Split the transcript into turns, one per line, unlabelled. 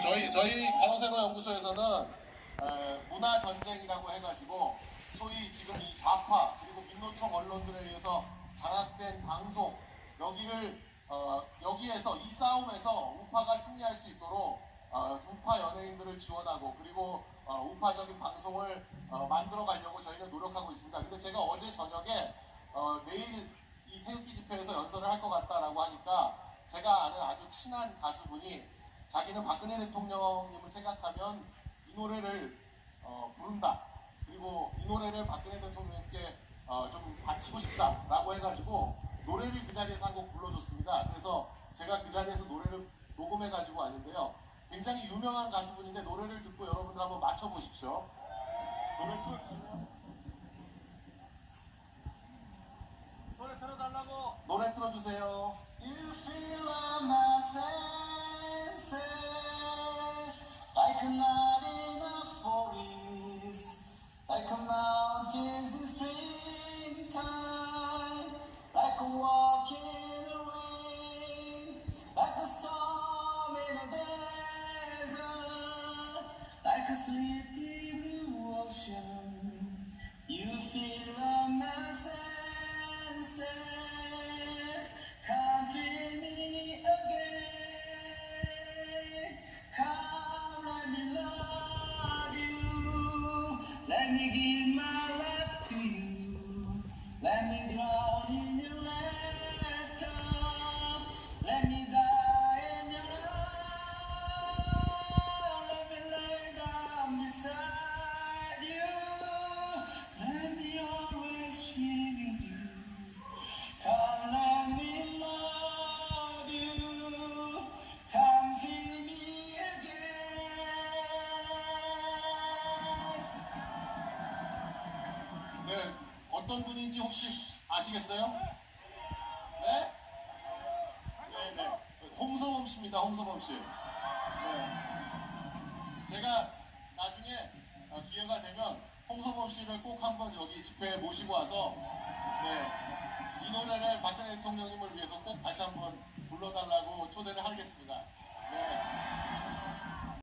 저희 저희 강세로 연구소에서는 에, 문화 전쟁이라고 해가지고 소위 지금 이 좌파 그리고 민노총 언론들에 의해서 장악된 방송 여기를 어, 여기에서 이 싸움에서 우파가 승리할 수 있도록 어, 우파 연예인들을 지원하고 그리고 어, 우파적인 방송을 어, 만들어 가려고 저희는 노력하고 있습니다. 근데 제가 어제 저녁에 어, 내일 이 태극기 집회에서 연설을 할 것 같다라고 하니까 제가 아는 아주 친한 가수분이 자기는 박근혜 대통령님을 생각하면 이 노래를 어, 부른다. 그리고 이 노래를 박근혜 대통령님께 어, 좀 바치고 싶다라고 해가지고 노래를 그 자리에서 한 곡 불러줬습니다. 그래서 제가 그 자리에서 노래를 녹음해가지고 왔는데요. 굉장히 유명한 가수분인데 노래를 듣고 여러분들 한번 맞춰보십시오. 노래 틀어주세요.
노래 들어달라고
노래 틀어주세요.
Sleepy blue ocean. You feel on my senses, come feel me again. Come, let me love you. Let me give my love to you. Let me drown in your laughter. Let me
어떤 분인지 혹시 아시겠어요? 네? 네, 네. 홍서범 씨입니다, 홍서범 씨. 네. 제가 나중에 어, 기회가 되면 홍서범 씨를 꼭 한번 여기 집회에 모시고 와서 네, 이 노래를 박근혜 대통령님을 위해서 꼭 다시 한번 불러달라고 초대를 하겠습니다. 네.